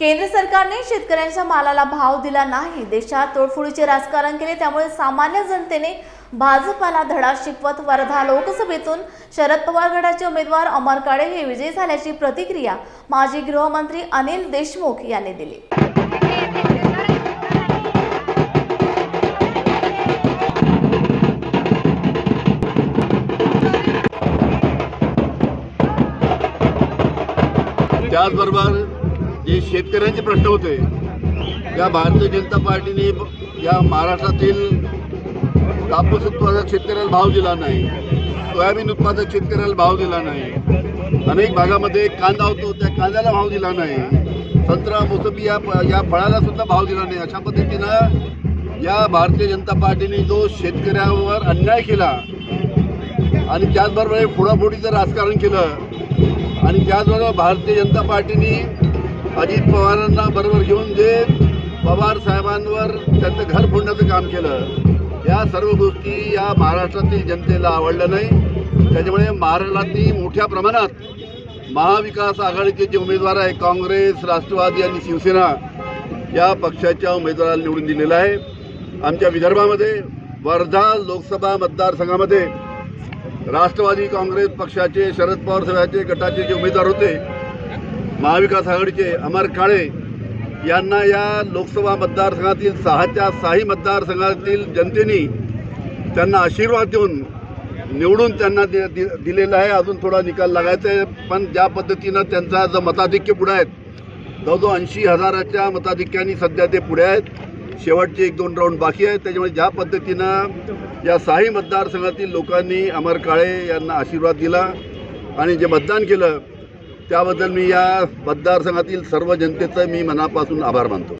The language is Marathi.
केंद्र सरकारने शेतकऱ्यांच्या मालाला भाव दिला नाही. देशात तोडफोडीचे राजकारण केले त्यामुळे सामान्य जनतेने भाजपाला धडा शिकवत वर्धा लोकसभेतून शरद पवार गटाचे उमेदवार अमर काळे हे विजयी झाल्याची प्रतिक्रिया माजी गृहमंत्री अनिल देशमुख यांनी दिली. त्याचबरोबर जे शेतकऱ्यांचे प्रश्न होते या भारतीय जनता पार्टीने या महाराष्ट्रातील कापूस उत्पादक शेतकऱ्याला भाव दिला नाही सोयाबीन उत्पादक शेतकऱ्याला भाव दिला नाही अनेक भागामध्ये कांदा होतो त्या कांद्याला भाव दिला नाही संत्रा मोसंबी या या फळाला सुद्धा भाव दिला नाही. अशा पद्धतीनं या भारतीय जनता पार्टीने जो शेतकऱ्यावर अन्याय केला आणि त्याचबरोबर हे फोडाफोडीचं राजकारण केलं आणि त्याचबरोबर भारतीय जनता पार्टीने अजित पवारांना बरोबर घेऊन जे पवार साहेबांवर त्यांचं घर फोडण्याचं काम केलं या सर्व गोष्टी या महाराष्ट्रातील जनतेला आवडल्या नाही. त्याच्यामुळे महाराष्ट्रातील मोठ्या प्रमाणात महाविकास आघाडीचे जे उमेदवार आहे काँग्रेस राष्ट्रवादी आणि शिवसेना या पक्षाच्या उमेदवाराला निवडून दिलेलं आहे. आमच्या विदर्भामध्ये वर्धा लोकसभा मतदारसंघामध्ये राष्ट्रवादी काँग्रेस पक्षाचे शरद पवार साहेबांचे गटाचे जे उमेदवार होते महाविकास आघाडीचे अमर काळे यांना या लोकसभा मतदारसंघातील सहाच्या सहाही मतदारसंघातील जनतेने त्यांना आशीर्वाद देऊन निवडून त्यांना दि- दि- दिलेला आहे. अजून थोडा निकाल लागायचा आहे. पण ज्या पद्धतीनं त्यांचा जो मताधिक्य पुढे आहेत जवळजवळ ऐंशी हजाराच्या मताधिक्याने सध्या ते पुढे आहेत. शेवटचे एक दोन राऊंड बाकी आहेत. त्याच्यामुळे ज्या पद्धतीनं या सहाही मतदारसंघातील लोकांनी अमर काळे यांना आशीर्वाद दिला आणि जे मतदान केलं त्याबद्दल मी या मतदारसंघातील सर्व जनतेचं मी मनापासून आभार मानतो.